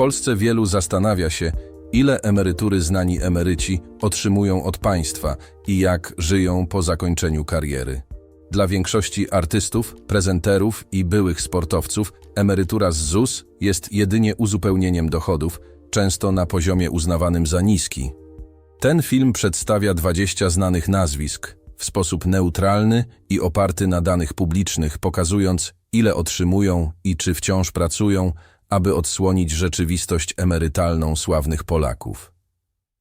Polsce wielu zastanawia się, ile emerytury znani emeryci otrzymują od państwa i jak żyją po zakończeniu kariery. Dla większości artystów, prezenterów i byłych sportowców emerytura z ZUS jest jedynie uzupełnieniem dochodów, często na poziomie uznawanym za niski. Ten film przedstawia 20 znanych nazwisk w sposób neutralny i oparty na danych publicznych, pokazując, ile otrzymują i czy wciąż pracują, aby odsłonić rzeczywistość emerytalną sławnych Polaków.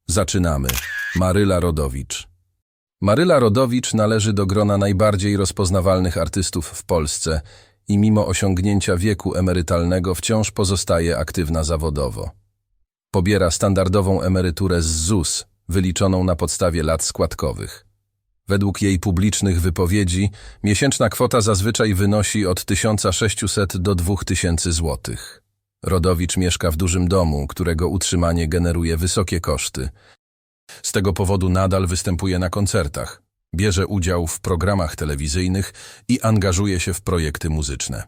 Zaczynamy. Maryla Rodowicz. Maryla Rodowicz należy do grona najbardziej rozpoznawalnych artystów w Polsce i mimo osiągnięcia wieku emerytalnego wciąż pozostaje aktywna zawodowo. Pobiera standardową emeryturę z ZUS, wyliczoną na podstawie lat składkowych. Według jej publicznych wypowiedzi miesięczna kwota zazwyczaj wynosi od 1600 do 2000 złotych. Rodowicz mieszka w dużym domu, którego utrzymanie generuje wysokie koszty. Z tego powodu nadal występuje na koncertach, bierze udział w programach telewizyjnych i angażuje się w projekty muzyczne.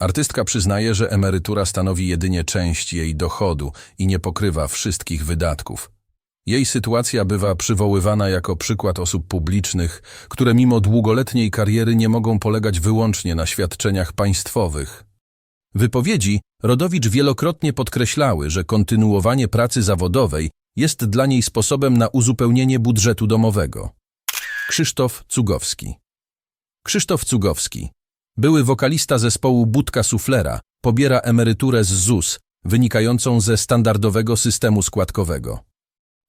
Artystka przyznaje, że emerytura stanowi jedynie część jej dochodu i nie pokrywa wszystkich wydatków. Jej sytuacja bywa przywoływana jako przykład osób publicznych, które mimo długoletniej kariery nie mogą polegać wyłącznie na świadczeniach państwowych. Wypowiedzi Rodowicz wielokrotnie podkreślały, że kontynuowanie pracy zawodowej jest dla niej sposobem na uzupełnienie budżetu domowego. Krzysztof Cugowski Krzysztof Cugowski, były wokalista zespołu Budka Suflera, pobiera emeryturę z ZUS, wynikającą ze standardowego systemu składkowego.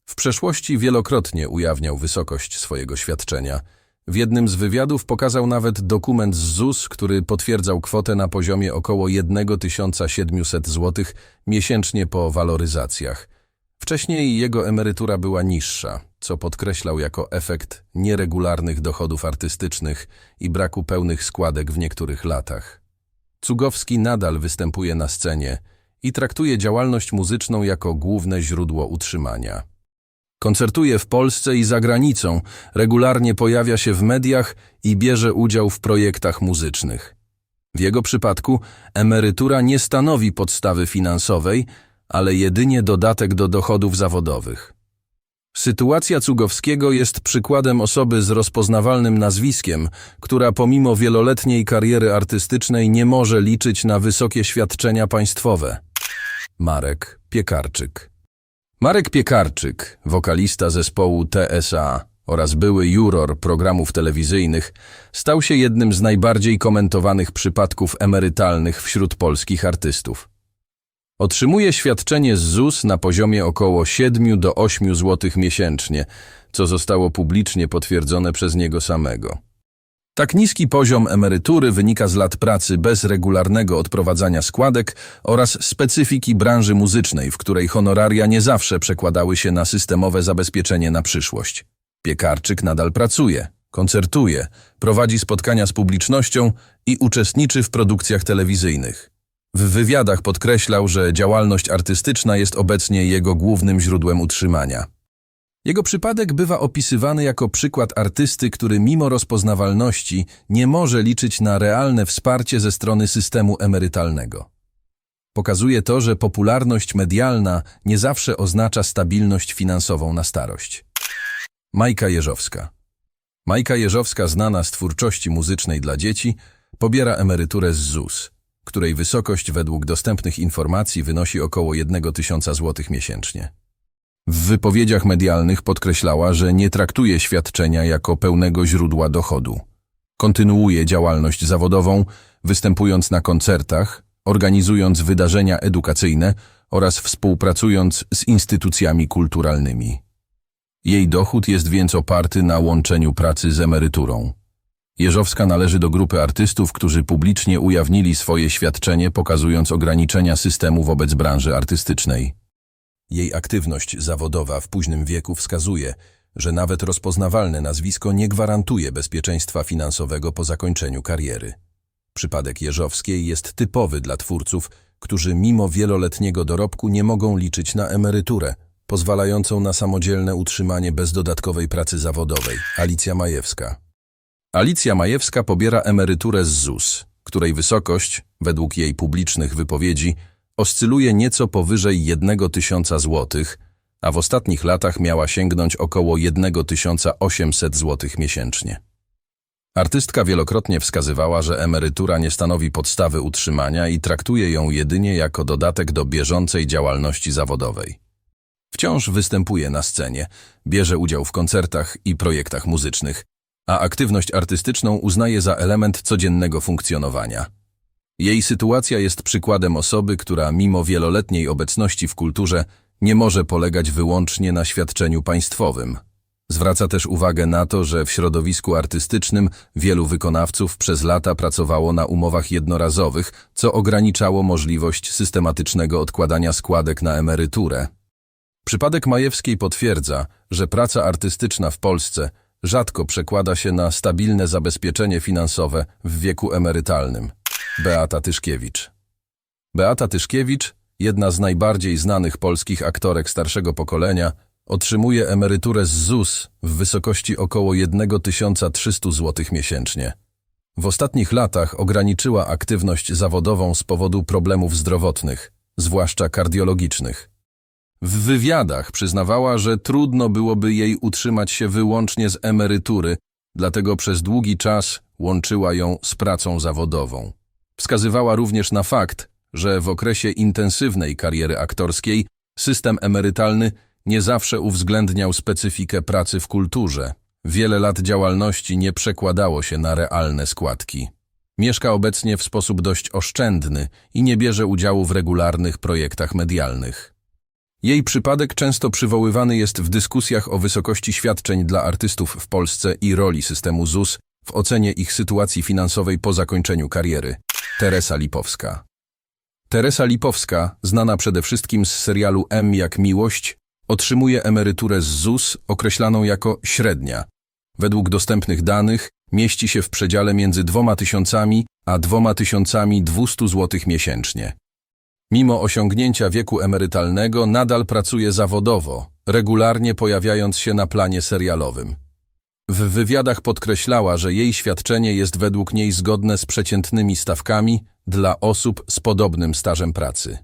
W przeszłości wielokrotnie ujawniał wysokość swojego świadczenia. W jednym z wywiadów pokazał nawet dokument z ZUS, który potwierdzał kwotę na poziomie około 1700 zł miesięcznie po waloryzacjach. Wcześniej jego emerytura była niższa, co podkreślał jako efekt nieregularnych dochodów artystycznych i braku pełnych składek w niektórych latach. Cugowski nadal występuje na scenie i traktuje działalność muzyczną jako główne źródło utrzymania. Koncertuje w Polsce i za granicą, regularnie pojawia się w mediach i bierze udział w projektach muzycznych. W jego przypadku emerytura nie stanowi podstawy finansowej, ale jedynie dodatek do dochodów zawodowych. Sytuacja Cugowskiego jest przykładem osoby z rozpoznawalnym nazwiskiem, która pomimo wieloletniej kariery artystycznej nie może liczyć na wysokie świadczenia państwowe. Marek Piekarczyk Marek Piekarczyk, wokalista zespołu TSA oraz były juror programów telewizyjnych, stał się jednym z najbardziej komentowanych przypadków emerytalnych wśród polskich artystów. Otrzymuje świadczenie z ZUS na poziomie około 7 do 8 zł miesięcznie, co zostało publicznie potwierdzone przez niego samego. Tak niski poziom emerytury wynika z lat pracy bez regularnego odprowadzania składek oraz specyfiki branży muzycznej, w której honoraria nie zawsze przekładały się na systemowe zabezpieczenie na przyszłość. Piekarczyk nadal pracuje, koncertuje, prowadzi spotkania z publicznością i uczestniczy w produkcjach telewizyjnych. W wywiadach podkreślał, że działalność artystyczna jest obecnie jego głównym źródłem utrzymania. Jego przypadek bywa opisywany jako przykład artysty, który mimo rozpoznawalności nie może liczyć na realne wsparcie ze strony systemu emerytalnego. Pokazuje to, że popularność medialna nie zawsze oznacza stabilność finansową na starość. Majka Jeżowska Majka Jeżowska, znana z twórczości muzycznej dla dzieci, pobiera emeryturę z ZUS, której wysokość według dostępnych informacji wynosi około 1 tysiąca złotych miesięcznie. W wypowiedziach medialnych podkreślała, że nie traktuje świadczenia jako pełnego źródła dochodu. Kontynuuje działalność zawodową, występując na koncertach, organizując wydarzenia edukacyjne oraz współpracując z instytucjami kulturalnymi. Jej dochód jest więc oparty na łączeniu pracy z emeryturą. Jeżowska należy do grupy artystów, którzy publicznie ujawnili swoje świadczenie, pokazując ograniczenia systemu wobec branży artystycznej. Jej aktywność zawodowa w późnym wieku wskazuje, że nawet rozpoznawalne nazwisko nie gwarantuje bezpieczeństwa finansowego po zakończeniu kariery. Przypadek Jeżowskiej jest typowy dla twórców, którzy mimo wieloletniego dorobku nie mogą liczyć na emeryturę, pozwalającą na samodzielne utrzymanie bez dodatkowej pracy zawodowej. Alicja Majewska Alicja Majewska pobiera emeryturę z ZUS, której wysokość, według jej publicznych wypowiedzi, oscyluje nieco powyżej 1 tysiąca złotych, a w ostatnich latach miała sięgnąć około 1800 złotych miesięcznie. Artystka wielokrotnie wskazywała, że emerytura nie stanowi podstawy utrzymania i traktuje ją jedynie jako dodatek do bieżącej działalności zawodowej. Wciąż występuje na scenie, bierze udział w koncertach i projektach muzycznych, a aktywność artystyczną uznaje za element codziennego funkcjonowania. Jej sytuacja jest przykładem osoby, która mimo wieloletniej obecności w kulturze nie może polegać wyłącznie na świadczeniu państwowym. Zwraca też uwagę na to, że w środowisku artystycznym wielu wykonawców przez lata pracowało na umowach jednorazowych, co ograniczało możliwość systematycznego odkładania składek na emeryturę. Przypadek Majewskiej potwierdza, że praca artystyczna w Polsce rzadko przekłada się na stabilne zabezpieczenie finansowe w wieku emerytalnym. Beata Tyszkiewicz Beata Tyszkiewicz, jedna z najbardziej znanych polskich aktorek starszego pokolenia, otrzymuje emeryturę z ZUS w wysokości około 1300 zł miesięcznie. W ostatnich latach ograniczyła aktywność zawodową z powodu problemów zdrowotnych, zwłaszcza kardiologicznych. W wywiadach przyznawała, że trudno byłoby jej utrzymać się wyłącznie z emerytury, dlatego przez długi czas łączyła ją z pracą zawodową. Wskazywała również na fakt, że w okresie intensywnej kariery aktorskiej system emerytalny nie zawsze uwzględniał specyfikę pracy w kulturze. Wiele lat działalności nie przekładało się na realne składki. Mieszka obecnie w sposób dość oszczędny i nie bierze udziału w regularnych projektach medialnych. Jej przypadek często przywoływany jest w dyskusjach o wysokości świadczeń dla artystów w Polsce i roli systemu ZUS w ocenie ich sytuacji finansowej po zakończeniu kariery. Teresa Lipowska Teresa Lipowska, znana przede wszystkim z serialu M jak Miłość, otrzymuje emeryturę z ZUS określaną jako średnia. Według dostępnych danych mieści się w przedziale między 2000 a 2200 zł miesięcznie. Mimo osiągnięcia wieku emerytalnego nadal pracuje zawodowo, regularnie pojawiając się na planie serialowym. W wywiadach podkreślała, że jej świadczenie jest według niej zgodne z przeciętnymi stawkami dla osób z podobnym stażem pracy.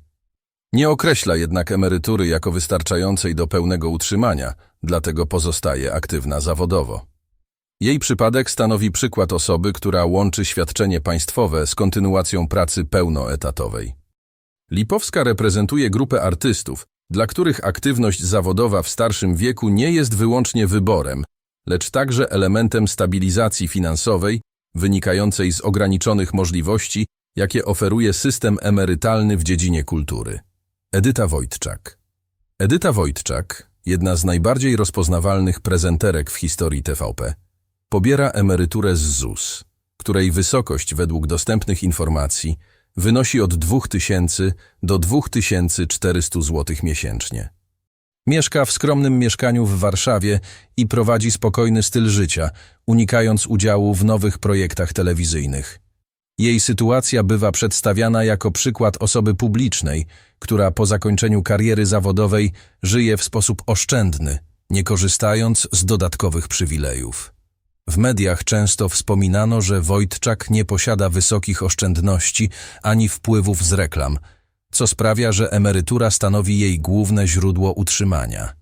Nie określa jednak emerytury jako wystarczającej do pełnego utrzymania, dlatego pozostaje aktywna zawodowo. Jej przypadek stanowi przykład osoby, która łączy świadczenie państwowe z kontynuacją pracy pełnoetatowej. Lipowska reprezentuje grupę artystów, dla których aktywność zawodowa w starszym wieku nie jest wyłącznie wyborem, lecz także elementem stabilizacji finansowej wynikającej z ograniczonych możliwości, jakie oferuje system emerytalny w dziedzinie kultury. Edyta Wojtczak Edyta Wojtczak, jedna z najbardziej rozpoznawalnych prezenterek w historii TVP, pobiera emeryturę z ZUS, której wysokość według dostępnych informacji wynosi od 2000 do 2400 zł miesięcznie. Mieszka w skromnym mieszkaniu w Warszawie i prowadzi spokojny styl życia, unikając udziału w nowych projektach telewizyjnych. Jej sytuacja bywa przedstawiana jako przykład osoby publicznej, która po zakończeniu kariery zawodowej żyje w sposób oszczędny, nie korzystając z dodatkowych przywilejów. W mediach często wspominano, że Wojtczak nie posiada wysokich oszczędności ani wpływów z reklam, co sprawia, że emerytura stanowi jej główne źródło utrzymania.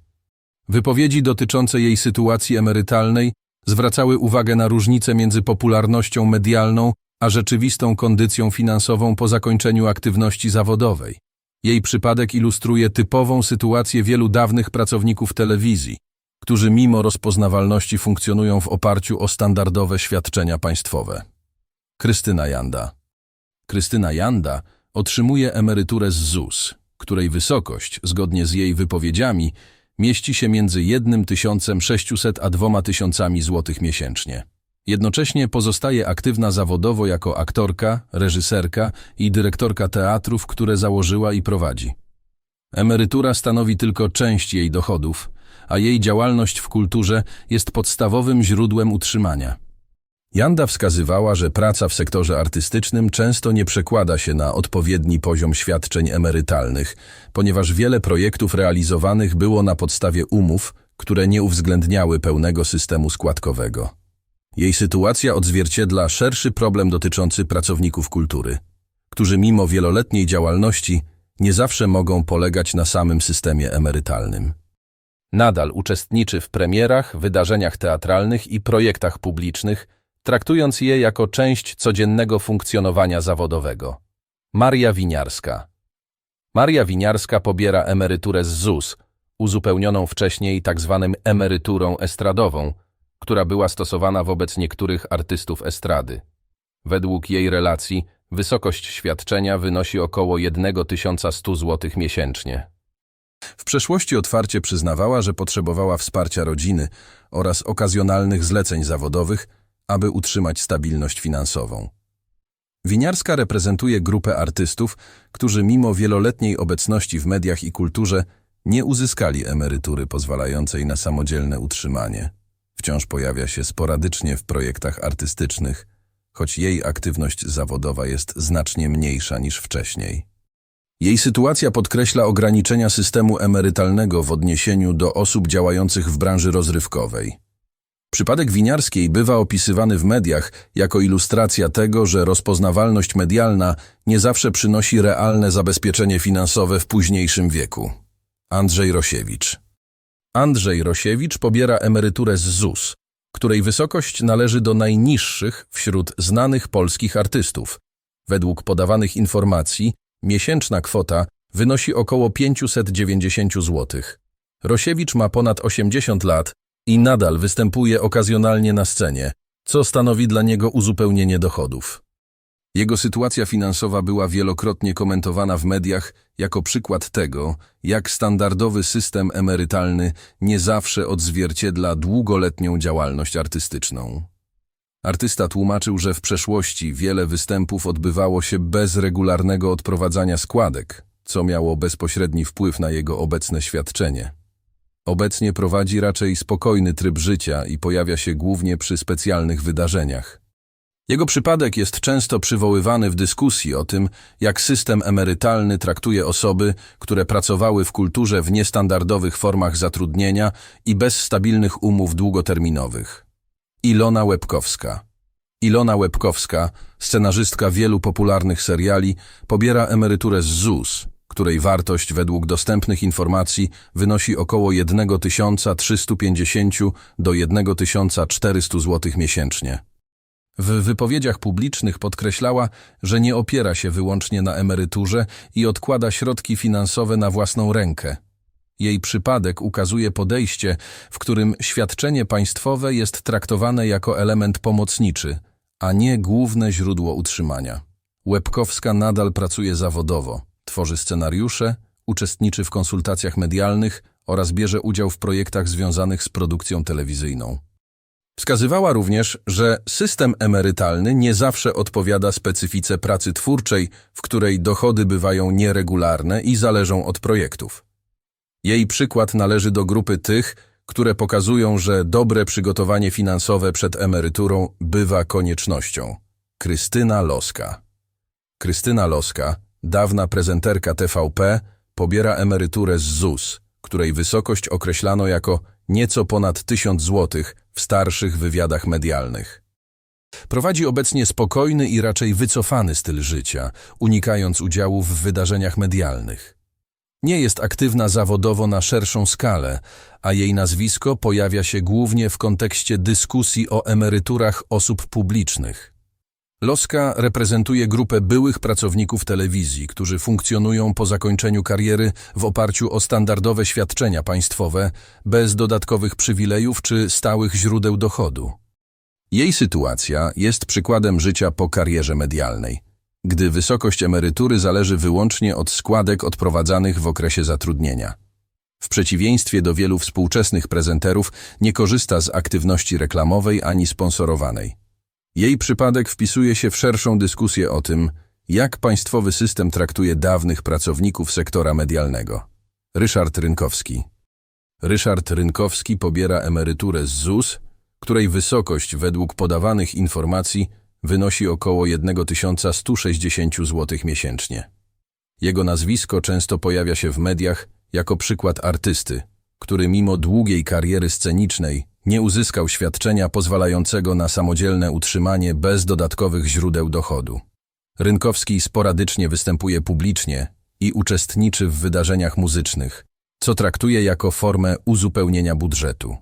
Wypowiedzi dotyczące jej sytuacji emerytalnej zwracały uwagę na różnicę między popularnością medialną a rzeczywistą kondycją finansową po zakończeniu aktywności zawodowej. Jej przypadek ilustruje typową sytuację wielu dawnych pracowników telewizji, którzy mimo rozpoznawalności funkcjonują w oparciu o standardowe świadczenia państwowe. Krystyna Janda Krystyna Janda otrzymuje emeryturę z ZUS, której wysokość, zgodnie z jej wypowiedziami, mieści się między 1600 a 2000 zł miesięcznie. Jednocześnie pozostaje aktywna zawodowo jako aktorka, reżyserka i dyrektorka teatrów, które założyła i prowadzi. Emerytura stanowi tylko część jej dochodów, a jej działalność w kulturze jest podstawowym źródłem utrzymania. Janda wskazywała, że praca w sektorze artystycznym często nie przekłada się na odpowiedni poziom świadczeń emerytalnych, ponieważ wiele projektów realizowanych było na podstawie umów, które nie uwzględniały pełnego systemu składkowego. Jej sytuacja odzwierciedla szerszy problem dotyczący pracowników kultury, którzy mimo wieloletniej działalności nie zawsze mogą polegać na samym systemie emerytalnym. Nadal uczestniczy w premierach, wydarzeniach teatralnych i projektach publicznych, traktując je jako część codziennego funkcjonowania zawodowego. Maria Winiarska Maria Winiarska pobiera emeryturę z ZUS, uzupełnioną wcześniej tzw. emeryturą estradową, która była stosowana wobec niektórych artystów estrady. Według jej relacji wysokość świadczenia wynosi około 1100 zł miesięcznie. W przeszłości otwarcie przyznawała, że potrzebowała wsparcia rodziny oraz okazjonalnych zleceń zawodowych, aby utrzymać stabilność finansową. Winiarska reprezentuje grupę artystów, którzy mimo wieloletniej obecności w mediach i kulturze nie uzyskali emerytury pozwalającej na samodzielne utrzymanie. Wciąż pojawia się sporadycznie w projektach artystycznych, choć jej aktywność zawodowa jest znacznie mniejsza niż wcześniej. Jej sytuacja podkreśla ograniczenia systemu emerytalnego w odniesieniu do osób działających w branży rozrywkowej. Przypadek winiarskiej bywa opisywany w mediach jako ilustracja tego, że rozpoznawalność medialna nie zawsze przynosi realne zabezpieczenie finansowe w późniejszym wieku. Andrzej Rosiewicz Andrzej Rosiewicz pobiera emeryturę z ZUS, której wysokość należy do najniższych wśród znanych polskich artystów. Według podawanych informacji miesięczna kwota wynosi około 590 zł. Rosiewicz ma ponad 80 lat i nadal występuje okazjonalnie na scenie, co stanowi dla niego uzupełnienie dochodów. Jego sytuacja finansowa była wielokrotnie komentowana w mediach jako przykład tego, jak standardowy system emerytalny nie zawsze odzwierciedla długoletnią działalność artystyczną. Artysta tłumaczył, że w przeszłości wiele występów odbywało się bez regularnego odprowadzania składek, co miało bezpośredni wpływ na jego obecne świadczenie. Obecnie prowadzi raczej spokojny tryb życia i pojawia się głównie przy specjalnych wydarzeniach. Jego przypadek jest często przywoływany w dyskusji o tym, jak system emerytalny traktuje osoby, które pracowały w kulturze w niestandardowych formach zatrudnienia i bez stabilnych umów długoterminowych. Ilona Łebkowska Ilona Łebkowska, scenarzystka wielu popularnych seriali, pobiera emeryturę z ZUS, której wartość według dostępnych informacji wynosi około 1350 do 1400 zł miesięcznie. W wypowiedziach publicznych podkreślała, że nie opiera się wyłącznie na emeryturze i odkłada środki finansowe na własną rękę. Jej przypadek ukazuje podejście, w którym świadczenie państwowe jest traktowane jako element pomocniczy, a nie główne źródło utrzymania. Łebkowska nadal pracuje zawodowo, tworzy scenariusze, uczestniczy w konsultacjach medialnych oraz bierze udział w projektach związanych z produkcją telewizyjną. Wskazywała również, że system emerytalny nie zawsze odpowiada specyfice pracy twórczej, w której dochody bywają nieregularne i zależą od projektów. Jej przykład należy do grupy tych, które pokazują, że dobre przygotowanie finansowe przed emeryturą bywa koniecznością. Krystyna Loska Krystyna Loska, dawna prezenterka TVP, pobiera emeryturę z ZUS, której wysokość określano jako nieco ponad 1000 złotych w starszych wywiadach medialnych. Prowadzi obecnie spokojny i raczej wycofany styl życia, unikając udziału w wydarzeniach medialnych. Nie jest aktywna zawodowo na szerszą skalę, a jej nazwisko pojawia się głównie w kontekście dyskusji o emeryturach osób publicznych. Loska reprezentuje grupę byłych pracowników telewizji, którzy funkcjonują po zakończeniu kariery w oparciu o standardowe świadczenia państwowe, bez dodatkowych przywilejów czy stałych źródeł dochodu. Jej sytuacja jest przykładem życia po karierze medialnej, gdy wysokość emerytury zależy wyłącznie od składek odprowadzanych w okresie zatrudnienia. W przeciwieństwie do wielu współczesnych prezenterów nie korzysta z aktywności reklamowej ani sponsorowanej. Jej przypadek wpisuje się w szerszą dyskusję o tym, jak państwowy system traktuje dawnych pracowników sektora medialnego. Ryszard Rynkowski Ryszard Rynkowski pobiera emeryturę z ZUS, której wysokość według podawanych informacji wynosi około 1160 zł miesięcznie. Jego nazwisko często pojawia się w mediach jako przykład artysty, który mimo długiej kariery scenicznej nie uzyskał świadczenia pozwalającego na samodzielne utrzymanie bez dodatkowych źródeł dochodu. Rynkowski sporadycznie występuje publicznie, i uczestniczy w wydarzeniach muzycznych, co traktuje jako formę uzupełnienia budżetu.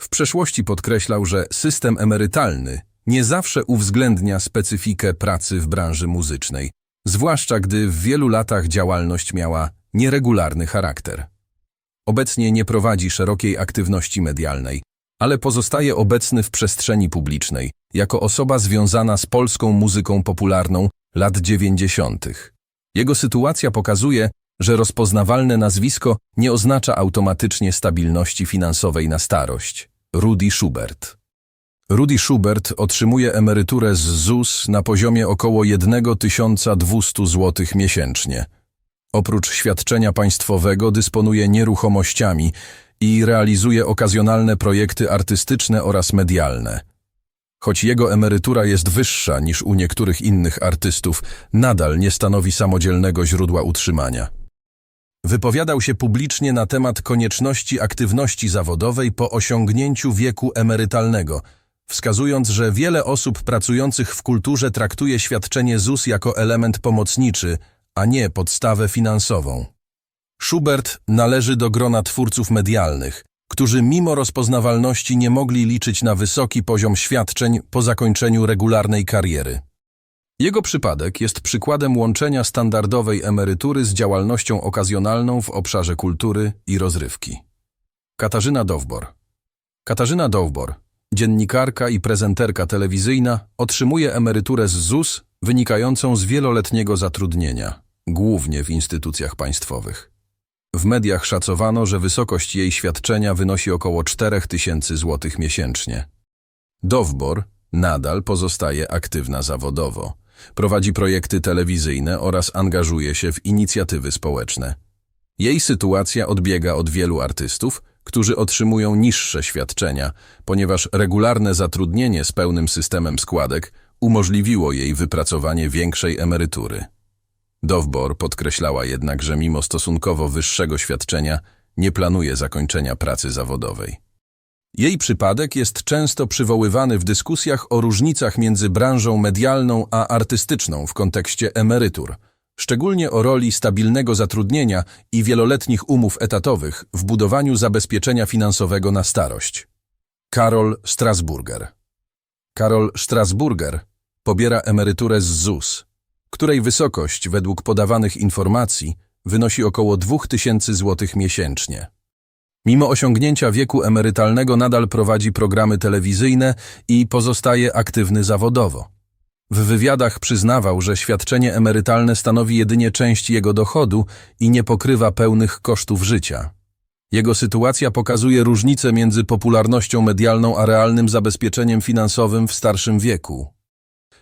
W przeszłości podkreślał, że system emerytalny nie zawsze uwzględnia specyfikę pracy w branży muzycznej, zwłaszcza gdy w wielu latach działalność miała nieregularny charakter. Obecnie nie prowadzi szerokiej aktywności medialnej, ale pozostaje obecny w przestrzeni publicznej jako osoba związana z polską muzyką popularną lat 90. Jego sytuacja pokazuje, że rozpoznawalne nazwisko nie oznacza automatycznie stabilności finansowej na starość. Rudy Schubert Rudy Schubert otrzymuje emeryturę z ZUS na poziomie około 1200 zł miesięcznie. Oprócz świadczenia państwowego dysponuje nieruchomościami i realizuje okazjonalne projekty artystyczne oraz medialne. Choć jego emerytura jest wyższa niż u niektórych innych artystów, nadal nie stanowi samodzielnego źródła utrzymania. Wypowiadał się publicznie na temat konieczności aktywności zawodowej po osiągnięciu wieku emerytalnego, wskazując, że wiele osób pracujących w kulturze traktuje świadczenie ZUS jako element pomocniczy, a nie podstawę finansową. Schubert należy do grona twórców medialnych, którzy mimo rozpoznawalności nie mogli liczyć na wysoki poziom świadczeń po zakończeniu regularnej kariery. Jego przypadek jest przykładem łączenia standardowej emerytury z działalnością okazjonalną w obszarze kultury i rozrywki. Katarzyna Dowbor Katarzyna Dowbor, dziennikarka i prezenterka telewizyjna, otrzymuje emeryturę z ZUS wynikającą z wieloletniego zatrudnienia, głównie w instytucjach państwowych. W mediach szacowano, że wysokość jej świadczenia wynosi około 4 tysięcy złotych miesięcznie. Dowbor nadal pozostaje aktywna zawodowo. Prowadzi projekty telewizyjne oraz angażuje się w inicjatywy społeczne. Jej sytuacja odbiega od wielu artystów, którzy otrzymują niższe świadczenia, ponieważ regularne zatrudnienie z pełnym systemem składek umożliwiło jej wypracowanie większej emerytury. Dowbor podkreślała jednak, że mimo stosunkowo wyższego świadczenia nie planuje zakończenia pracy zawodowej. Jej przypadek jest często przywoływany w dyskusjach o różnicach między branżą medialną a artystyczną w kontekście emerytur, szczególnie o roli stabilnego zatrudnienia i wieloletnich umów etatowych w budowaniu zabezpieczenia finansowego na starość. Karol Strasburger Karol Strasburger pobiera emeryturę z ZUS, której wysokość według podawanych informacji wynosi około 2000 zł miesięcznie. Mimo osiągnięcia wieku emerytalnego nadal prowadzi programy telewizyjne i pozostaje aktywny zawodowo. W wywiadach przyznawał, że świadczenie emerytalne stanowi jedynie część jego dochodu i nie pokrywa pełnych kosztów życia. Jego sytuacja pokazuje różnicę między popularnością medialną a realnym zabezpieczeniem finansowym w starszym wieku.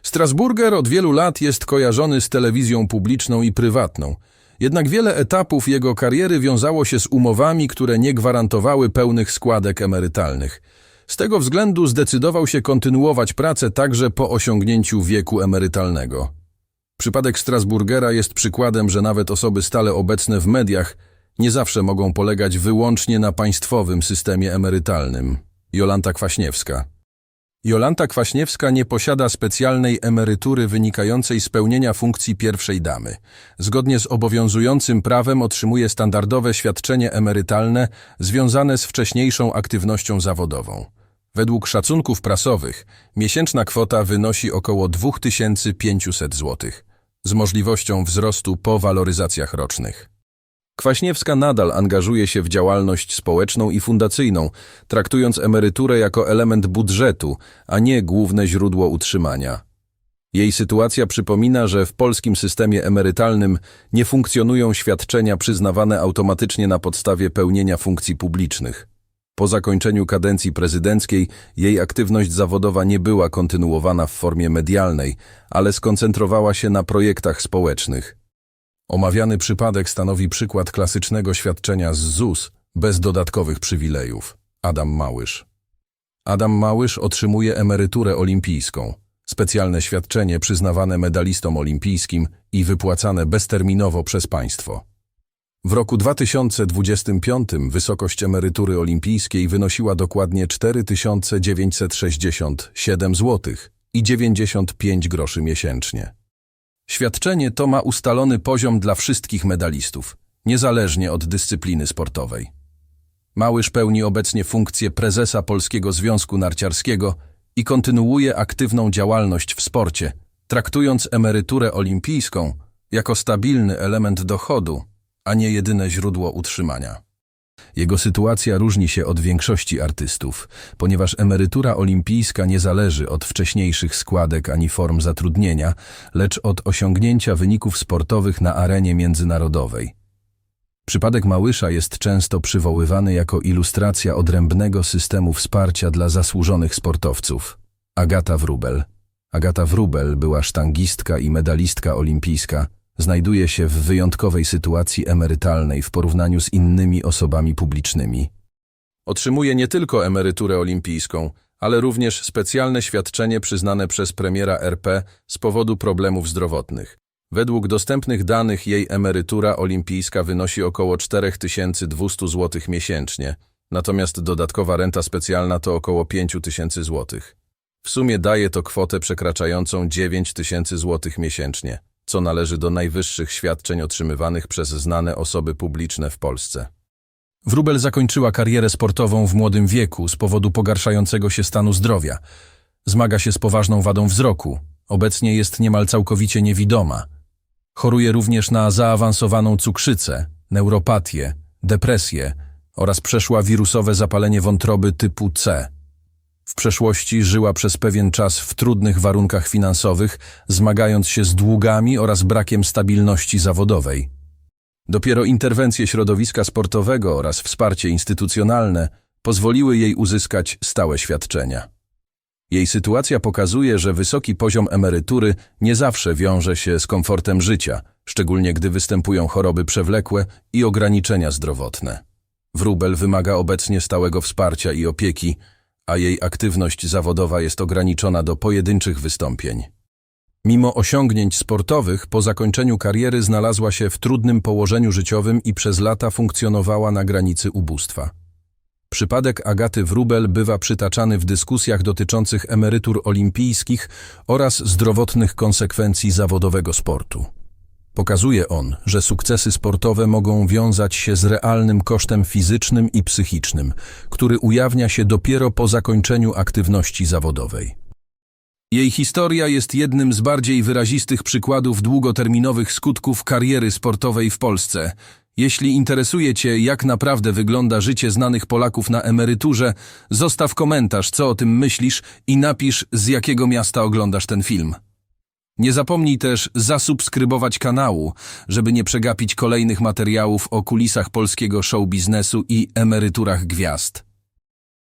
Strasburger od wielu lat jest kojarzony z telewizją publiczną i prywatną, jednak wiele etapów jego kariery wiązało się z umowami, które nie gwarantowały pełnych składek emerytalnych. Z tego względu zdecydował się kontynuować pracę także po osiągnięciu wieku emerytalnego. Przypadek Strasburgera jest przykładem, że nawet osoby stale obecne w mediach nie zawsze mogą polegać wyłącznie na państwowym systemie emerytalnym. Jolanta Kwaśniewska Jolanta Kwaśniewska nie posiada specjalnej emerytury wynikającej z pełnienia funkcji pierwszej damy. Zgodnie z obowiązującym prawem otrzymuje standardowe świadczenie emerytalne związane z wcześniejszą aktywnością zawodową. Według szacunków prasowych miesięczna kwota wynosi około 2500 zł, z możliwością wzrostu po waloryzacjach rocznych. Kwaśniewska nadal angażuje się w działalność społeczną i fundacyjną, traktując emeryturę jako element budżetu, a nie główne źródło utrzymania. Jej sytuacja przypomina, że w polskim systemie emerytalnym nie funkcjonują świadczenia przyznawane automatycznie na podstawie pełnienia funkcji publicznych. Po zakończeniu kadencji prezydenckiej jej aktywność zawodowa nie była kontynuowana w formie medialnej, ale skoncentrowała się na projektach społecznych. Omawiany przypadek stanowi przykład klasycznego świadczenia z ZUS bez dodatkowych przywilejów. Adam Małysz. Adam Małysz otrzymuje emeryturę olimpijską, specjalne świadczenie przyznawane medalistom olimpijskim i wypłacane bezterminowo przez państwo. W roku 2025 wysokość emerytury olimpijskiej wynosiła dokładnie 4967 zł i 95 groszy miesięcznie. Świadczenie to ma ustalony poziom dla wszystkich medalistów, niezależnie od dyscypliny sportowej. Małysz pełni obecnie funkcję prezesa Polskiego Związku Narciarskiego i kontynuuje aktywną działalność w sporcie, traktując emeryturę olimpijską jako stabilny element dochodu, a nie jedyne źródło utrzymania. Jego sytuacja różni się od większości artystów, ponieważ emerytura olimpijska nie zależy od wcześniejszych składek ani form zatrudnienia, lecz od osiągnięcia wyników sportowych na arenie międzynarodowej. Przypadek Małysza jest często przywoływany jako ilustracja odrębnego systemu wsparcia dla zasłużonych sportowców. Agata Wrubel. Agata Wrubel była sztangistka i medalistka olimpijska. Znajduje się w wyjątkowej sytuacji emerytalnej w porównaniu z innymi osobami publicznymi. Otrzymuje nie tylko emeryturę olimpijską, ale również specjalne świadczenie przyznane przez premiera RP z powodu problemów zdrowotnych. Według dostępnych danych jej emerytura olimpijska wynosi około 4200 zł miesięcznie, natomiast dodatkowa renta specjalna to około 5000 zł. W sumie daje to kwotę przekraczającą 9000 zł miesięcznie, co należy do najwyższych świadczeń otrzymywanych przez znane osoby publiczne w Polsce. Wróbel zakończyła karierę sportową w młodym wieku z powodu pogarszającego się stanu zdrowia. Zmaga się z poważną wadą wzroku. Obecnie jest niemal całkowicie niewidoma. Choruje również na zaawansowaną cukrzycę, neuropatię, depresję oraz przeszła wirusowe zapalenie wątroby typu C. W przeszłości żyła przez pewien czas w trudnych warunkach finansowych, zmagając się z długami oraz brakiem stabilności zawodowej. Dopiero interwencje środowiska sportowego oraz wsparcie instytucjonalne pozwoliły jej uzyskać stałe świadczenia. Jej sytuacja pokazuje, że wysoki poziom emerytury nie zawsze wiąże się z komfortem życia, szczególnie gdy występują choroby przewlekłe i ograniczenia zdrowotne. Wróbel wymaga obecnie stałego wsparcia i opieki, a jej aktywność zawodowa jest ograniczona do pojedynczych wystąpień. Mimo osiągnięć sportowych, po zakończeniu kariery znalazła się w trudnym położeniu życiowym i przez lata funkcjonowała na granicy ubóstwa. Przypadek Agaty Wróbel bywa przytaczany w dyskusjach dotyczących emerytur olimpijskich oraz zdrowotnych konsekwencji zawodowego sportu. Pokazuje on, że sukcesy sportowe mogą wiązać się z realnym kosztem fizycznym i psychicznym, który ujawnia się dopiero po zakończeniu aktywności zawodowej. Jej historia jest jednym z bardziej wyrazistych przykładów długoterminowych skutków kariery sportowej w Polsce. Jeśli interesuje Cię, jak naprawdę wygląda życie znanych Polaków na emeryturze, zostaw komentarz, co o tym myślisz i napisz, z jakiego miasta oglądasz ten film. Nie zapomnij też zasubskrybować kanału, żeby nie przegapić kolejnych materiałów o kulisach polskiego show biznesu i emeryturach gwiazd.